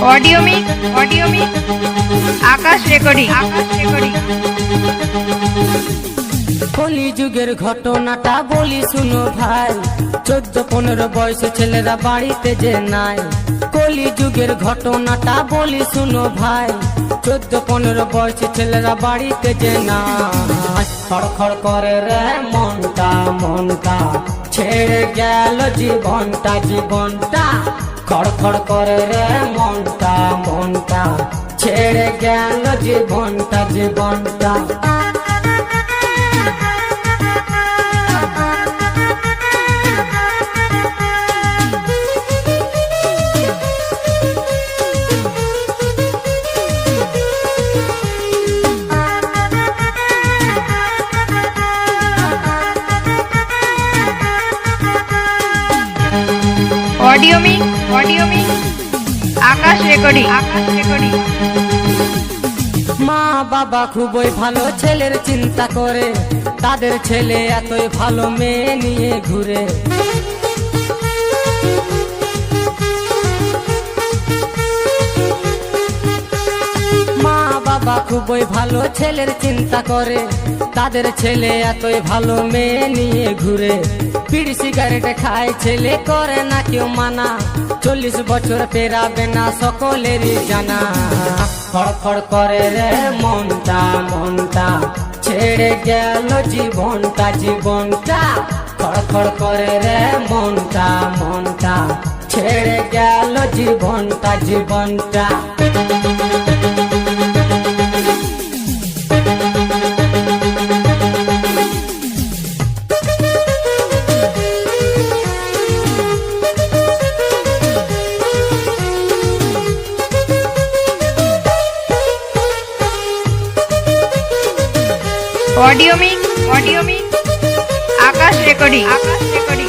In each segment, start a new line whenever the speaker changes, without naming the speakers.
Audio mic audio mic Akash recording Akash recording
কলি যুগের ঘটনাটা বলি শুনো ভাই। চোদ্দ, পনেরো বয়সে ছেলেরা বাড়িতে যে নাই। কলি যুগের ঘটনাটা বলি শুনো ভাই। চোদ্দ, পনেরো বয়সে ছেলেরা বাড়িতে যে নাই। খড়খড় করে রে মনটা মনটা ছেড়ে গেল জীবনটা জীবনটা। খড়খড় করে রে মনটা মনটা। ছেড়ে গেল জীবনটা জীবনটা?
Audio mic audio Akash recording Akash recording
মা বাবা খুবই ভালো ছেলের চিন্তা করে। তাদের ছেলে এতই ভালো মেয়ে নিয়ে ঘুরে। বাবা খুবই ভালো ছেলের চিন্তা করে। তাদের ছেলে এতই ভালো মেয়ে নিয়ে ঘুরে। বিড়ি সিগারেট খায়, ছেলে করে না কেউ মানা। চল্লিশ বছর পেরাবে না সকলেরই জানা। খড়খড় করে রে মনটা মনটা। ছেড়ে গেল জীবনটা জীবনটা। খড়খড় করে রে মনটা মনটা। ছেড়ে গেল জীবনটা জীবনটা।
Audio mic audio mic Akash recording Akash recording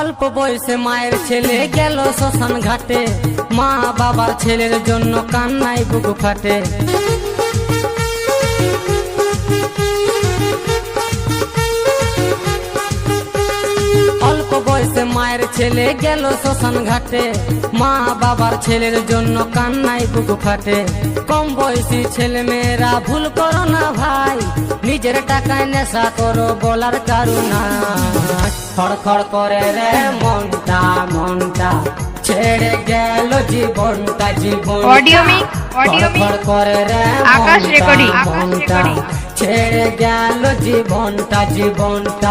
অল্প বয়সে মায়ের ছেলে গেল শ্মশান ঘাটে। মা বাবার ছেলের জন্য কান্নায় বুকু ফাটে। ছেলে গেল শ্মশান ঘাটে। মা বাবার ছেলের জন্য কান্নাই বুকু ফাটে। কম বয়সী ছেলে মেয়েরা ভুল করো না ভাই নিজের টাকায় নেশা করো বলার কারুনা খড়খড় করে রে মনটা মনটা ছেড়ে গেল জীবনটা জীবন
অডিও মিক অডিও মিক
খড়খড় করে রে
আকাশ রেকর্ডিং।
ছেড়ে গেল জীবনটা জীবনটা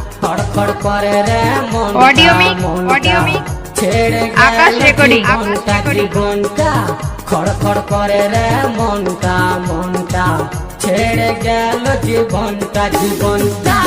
খড়খড় করে রে মন
অডিও মিক,
মনটা।
Audio mic.
ছেড়ে
আকাশ রেকর্ডিং, আকাশ রেকর্ডিং।
খড়খড় করে রে মনটা মনটা ছেড়ে গেল জীবনটা জীবনটা